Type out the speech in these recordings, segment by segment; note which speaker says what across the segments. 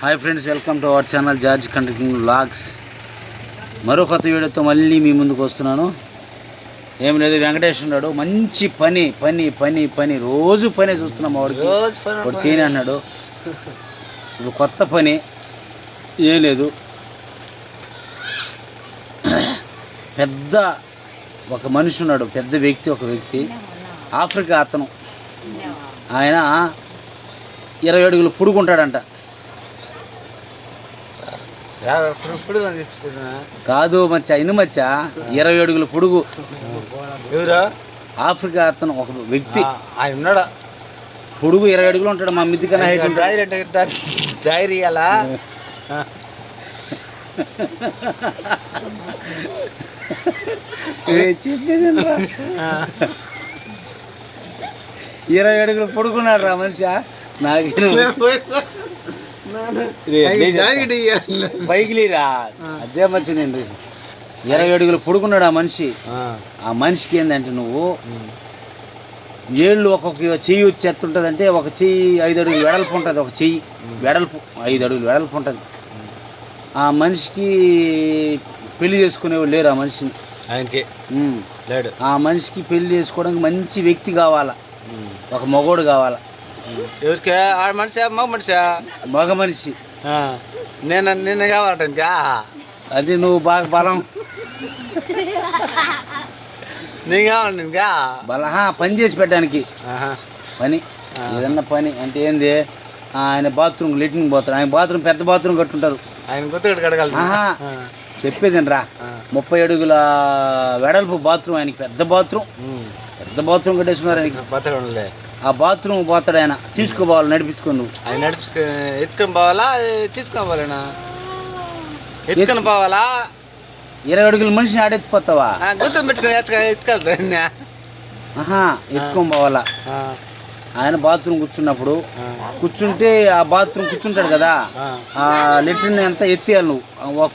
Speaker 1: Hi friends welcome to our channel George country vlogs మరో కొత్త వీడియోతో మళ్ళీ మీ ముందుకు వస్తున్నాను. ఏం లేదు వెంకటేష్ ఉన్నాడు. మంచి పని పని పని పని. రోజు పని చూస్తున్నాం వాడికి. వాడు చేయని అన్నాడు. ఇప్పుడు కొత్త పని ఏం లేదు. పెద్ద ఒక మనిషి ఉన్నాడు పెద్ద వ్యక్తి ఒక వ్యక్తి. ఆఫ్రికా అతను. ఆయన ఇరవై అడుగులు పుడుకుంటాడంట
Speaker 2: ఇప్పుడు ఇప్పుడు అని చెప్తున్నా
Speaker 1: కాదు మచ్చ ఇను మచ్చ. ఇరవై అడుగుల పొడుగు.
Speaker 2: ఎవరా?
Speaker 1: ఆఫ్రికా అతను ఒక వ్యక్తి.
Speaker 2: ఆయన ఉన్నాడా?
Speaker 1: పొడుగు ఇరవై అడుగులు ఉంటాడు మా మిద్ది కన్నా హైట్ ఉంటాడు.
Speaker 2: డైరీ ఇయ్యాలా?
Speaker 1: ఇరవై అడుగులు పొడుకున్నాడు రా మనిషి చెప్తా. పైకి లేరా? అదే నేను ఇరవై అడుగులు పొడుకున్నాడు ఆ మనిషి. ఆ. మనిషికి ఏంటంటే నువ్వు ఏళ్ళు ఒక్కొక్క చెయ్యి వచ్చి ఎత్తుంటుందంటే ఒక చెయ్యి ఐదు అడుగులు వెడల్పు ఉంటుంది ఒక చెయ్యి వెడల్పు ఐదు అడుగులు వెడల్పు ఉంటుంది. ఆ మనిషికి పెళ్ళి చేసుకునేవాళ్ళు లేరు ఆ మనిషిని.
Speaker 2: ఆయనకి. లేడు.
Speaker 1: ఆ మనిషికి పెళ్ళి చేసుకోవడానికి మంచి వ్యక్తి కావాలా. ఒక మగోడు కావాలా.
Speaker 2: ఎవరికి? ఆడ మనిషా? మగ మనిషా?
Speaker 1: మగ మనిషి.
Speaker 2: నేను నిన్న కావాలంటే
Speaker 1: అది నువ్వు బాగా బలం.
Speaker 2: నేను కావాలి ఇంకా
Speaker 1: బలహా పని చేసి పెట్టడానికి. పని. ఏదన్నా పని అంటే ఏంది? ఆయన బాత్రూమ్ లెట్రిన్ పోతాడు ఆయన బాత్రూమ్ పెద్ద బాత్రూమ్ కట్టుంటారు.
Speaker 2: ఆయన కొత్తగడ కడగలదు
Speaker 1: ఆహా. చెప్పేది రా ముప్పై అడుగుల వెడల్పు బాత్రూమ్ ఆయనకి పెద్ద బాత్రూమ్. పెద్ద బాత్రూమ్ కట్టేస్తున్నారు ఆయనకి.
Speaker 2: బతకడంలే.
Speaker 1: ఆ బాత్రూమ్ పోతాడు ఆయన. తీసుకోపోవాలి నడిపించుకో నువ్వు
Speaker 2: ఆయన నడిపించుకు ఎత్తుకొని పోవాలా? తీసుకొని పోవాలనా? ఎత్తుకొని పోవాలా?
Speaker 1: ఇరవై అడుగుల మనిషిని ఆడెత్తిపోతావా?
Speaker 2: ఆ, గుర్తుని పెట్టుకొని ఎత్తుక ఎత్తుకెళ్తా
Speaker 1: ఆహా ఎత్తుకొని పోవాలా? ఆయన బాత్రూమ్ కూర్చున్నప్పుడు కూర్చుంటే ఆ బాత్రూమ్ కూర్చుంటాడు కదా? ఆ. లెట్రిన్ ఎంత ఎత్తేయాలి నువ్వు.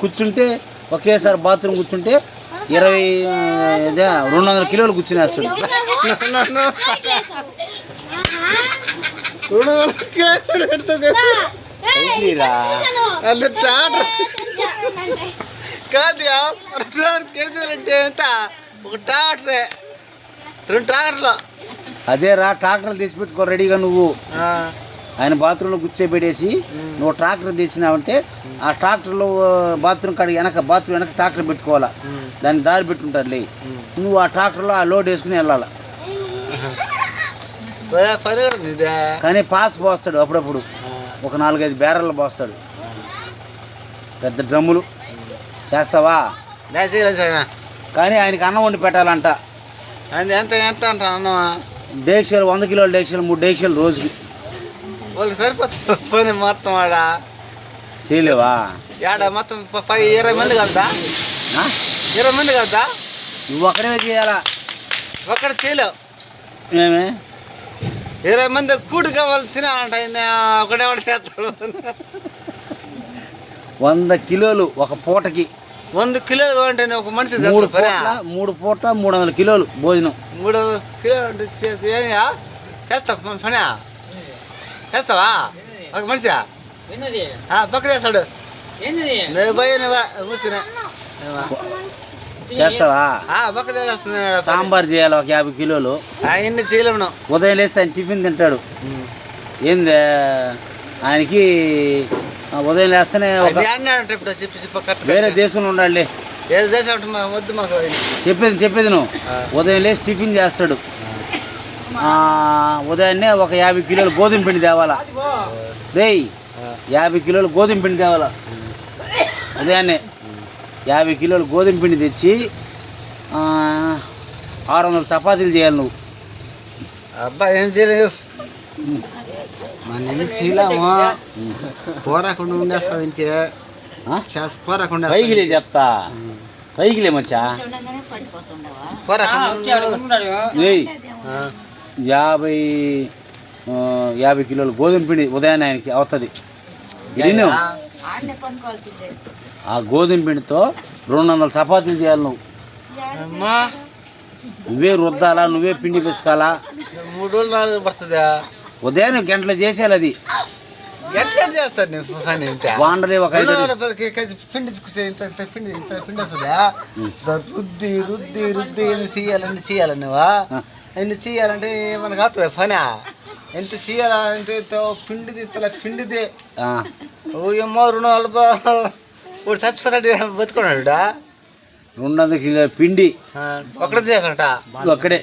Speaker 1: కూర్చుంటే ఒకేసారి బాత్రూమ్ కూర్చుంటే ఇరవై ఇదే రెండు వందల కిలోలు కూర్చునేస్తాడు.
Speaker 2: కాదు ఎంత ఒక ట్రాక్టరే రెండు ట్రాక్టర్లు
Speaker 1: అదే రా ట్రాక్టర్ తీసి పెట్టుకో రెడీగా నువ్వు. ఆయన బాత్రూంలో కూర్చోబెట్టేసి నువ్వు ట్రాక్టర్ తెచ్చినావంటే ఆ ట్రాక్టర్లో బాత్రూమ్ కాడ వెనక బాత్రూమ్ వెనక ట్రాక్టర్ పెట్టుకోవాలా. దాన్ని దారి పెట్టుంటాడులే నువ్వు ఆ ట్రాక్టర్లో ఆ లోడ్ వేసుకుని వెళ్ళాలి. కానీ పాస్ పోస్తాడు అప్పుడప్పుడు. ఒక నాలుగైదు బేరర్లు పోస్తాడు. పెద్ద డ్రమ్ములు. చేస్తావా? కానీ ఆయనకి అన్నం వండి పెట్టాలంట.
Speaker 2: ఎంత ఎంత అంటాను అన్నమా?
Speaker 1: డేక్షలు వంద కిలోల డేక్షలు మూడు డేక్షలు రోజుకి.
Speaker 2: వాళ్ళకి సరిపోతుంది మొత్తం ఆడ.
Speaker 1: చేయలేవా?
Speaker 2: ఆడ మొత్తం పది ఇరవై మంది కలుదా? ఇరవై మంది కలుదా
Speaker 1: నువ్వు అక్కడే చేయాలా?
Speaker 2: ఒక్కడ చేయలేవు.
Speaker 1: ఏమే?
Speaker 2: ఇరవై మంది కూడి కావాలి తినాలంట ఆయన. ఒకటే ఒకటి చేస్తాడు.
Speaker 1: వంద కిలోలు ఒక పూటకి.
Speaker 2: వంద కిలోలు కావాలంటే ఒక మనిషి
Speaker 1: మూడు పూట్ల మూడు పూట మూడు వందల కిలోలు భోజనం.
Speaker 2: మూడు కిలోలు అంటే చేసి ఏమయ్యా చేస్తా పని? చేస్తావా? ఒక మనిషి? పక్క చేస్తాడు. పోయి మూసుకునే.
Speaker 1: చేస్తావా? సాంబార్ చేయాలి ఒక యాభై కిలోలు.
Speaker 2: ఆయన్ని చేయలేము.
Speaker 1: ఉదయం లేస్తే ఆయన టిఫిన్ తింటాడు. ఏంది? ఆయనకి ఉదయం లేస్తేనే వేరే దేశంలో ఉండాలి. చెప్పేది చెప్పేది నువ్వు. ఉదయం లేచి టిఫిన్ చేస్తాడు. ఉదయాన్నే ఒక యాభై కిలోలు గోధుమ పిండి తేవాలా? రేయ్ యాభై కిలోలు గోధుమ పిండి తేవాలా? ఉదయాన్నే. యాభై కిలోలు గోధుమ పిండి తెచ్చి ఆ, ఆరు వందల చపాతీలు చేయాలి నువ్వు.
Speaker 2: అబ్బా ఏం చేయలేవు మన ఏం చేయలేము. పోరాకుండా ఉండేస్తాం ఇంకే పోరాకుండా
Speaker 1: పైకిలే చెప్తా. పైకిలే మచ్చా? యాభై ఆ, యాభై కిలోలు గోధుమ పిండి ఉదయాన్నే ఆయనకి అవుతుంది. విను ఆ గోధుమ పిండితో రెండు వందల చపాతీలు చేయాలి నువ్వు.
Speaker 2: అమ్మా.
Speaker 1: నువ్వే రుద్దాలా నువ్వే పిండి పిసకాలా?
Speaker 2: మూడు రోజులు నాలుగు పడుతుందా?
Speaker 1: ఉదయాన్నే గంటలు చేసేయాలి అది.
Speaker 2: ఎట్లా చేస్తారు నేను పని
Speaker 1: బాండలే ఒక
Speaker 2: పిండి ఇంత పిండి ఇంత పిండి వస్తుందా? రుద్ది రుద్ది రుద్ది ఎన్ని చేయాలని చేయాలి నువ్వా. ఎన్ని చేయాలంటే మనకు అవుతుంది పని ఎంత చేయాలంటే పిండిది ఓ ఏమో రెండు ఇప్పుడు చచ్చిపోతాడు బతుకున్నాడు
Speaker 1: రెండు వందల కిలో పిండి.
Speaker 2: ఒక్కడే చేయాలంట
Speaker 1: ఒక్కడే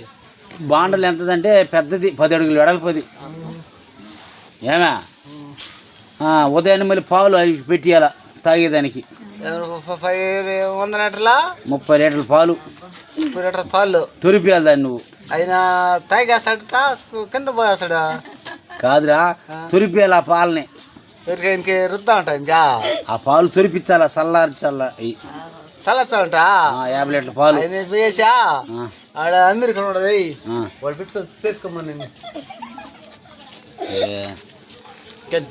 Speaker 1: బాండలు ఎంతదంటే పెద్దది పది అడుగులు వెడల్పది. ఏమే? ఉదయాన్నే మళ్ళీ పాలు అవి పెట్టియాల తాగేదానికి.
Speaker 2: వంద లీటర్ల?
Speaker 1: ముప్పై లీటర్ల పాలు.
Speaker 2: ముప్పై లీటర్ పాలు.
Speaker 1: తొరిపియాలి దాన్ని నువ్వు.
Speaker 2: ఆయన తాగేస్తాడట కింద పోయేస్తాడా?
Speaker 1: కాదురా తొరిపియాలి ఆ పాలని.
Speaker 2: ఇంకే రుద్దా ఇంకా?
Speaker 1: ఆ పాలు తొరిపించాలా చల్లార్చాల? అయి.
Speaker 2: చల్లస్తాడంట
Speaker 1: ఆ, యాభై లీటర్ల పాలు.
Speaker 2: పోయేసా
Speaker 1: ఆ,
Speaker 2: ఆడ అమెరికా ఉండదు. వాడు పెట్టుకో చేసుకోమని.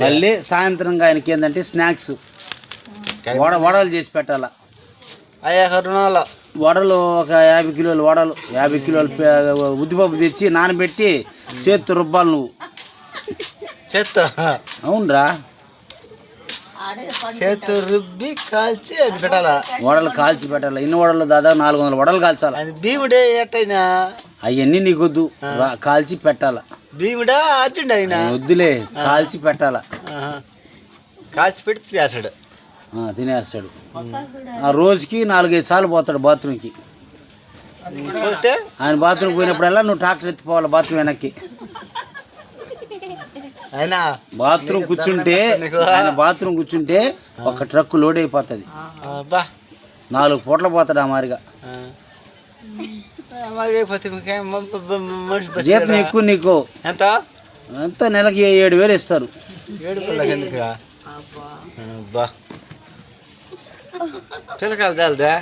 Speaker 1: మళ్ళీ సాయంత్రం ఆయనకి ఏంటంటే స్నాక్స్. వడ వడలు చేసి పెట్టాలా.
Speaker 2: అయ్యా రుణాలు.
Speaker 1: వడలు ఒక యాభై కిలోలు వడలు. యాభై కిలోలు ఉద్దిపప్పు తెచ్చి నానబెట్టి చేత్తో రుబ్బాలు నువ్వు.
Speaker 2: చేత్తో?
Speaker 1: అవునరా.
Speaker 2: చేత్తో రుబ్బి కాల్చి అది పెట్టాలా?
Speaker 1: వడలు కాల్చి పెట్టాలి? ఇన్ని వడలు దాదాపు నాలుగు వందల వడలు కాల్చాలి?
Speaker 2: అది భీముడే ఎట్టయినా?
Speaker 1: అవన్నీ నీకొద్దు. రా- కాల్చి పెట్టాల?
Speaker 2: భీముడా అర్జుండు ఆయన
Speaker 1: వద్దులే కాల్చి పెట్టాల.
Speaker 2: కాల్చి పెట్టి తినేస్తాడు.
Speaker 1: ఆ, తినేస్తాడు. ఆ రోజుకి నాలుగైదు సార్లు పోతాడు బాత్రూమ్కి ఆయన బాత్రూమ్ పోయినప్పుడల్లా నువ్వు ట్రాక్టర్ ఎత్తిపోవాలి బాత్రూమ్ వెనక్కి. బాత్రూమ్ కూర్చుంటే ఆయన బాత్రూమ్ కూర్చుంటే ఒక ట్రక్ లోడ్ అయిపోతుంది.
Speaker 2: అబ్బా.
Speaker 1: నాలుగు పూటలు పోతాడు ఆ మారిగా? జీతం ఎక్కువ నీకు.
Speaker 2: ఎంత?
Speaker 1: అంతా నెలకి ఏడు వేలు ఇస్తారు.
Speaker 2: ఏడు ఎందుకు పిల్లకాయలు చాలదా?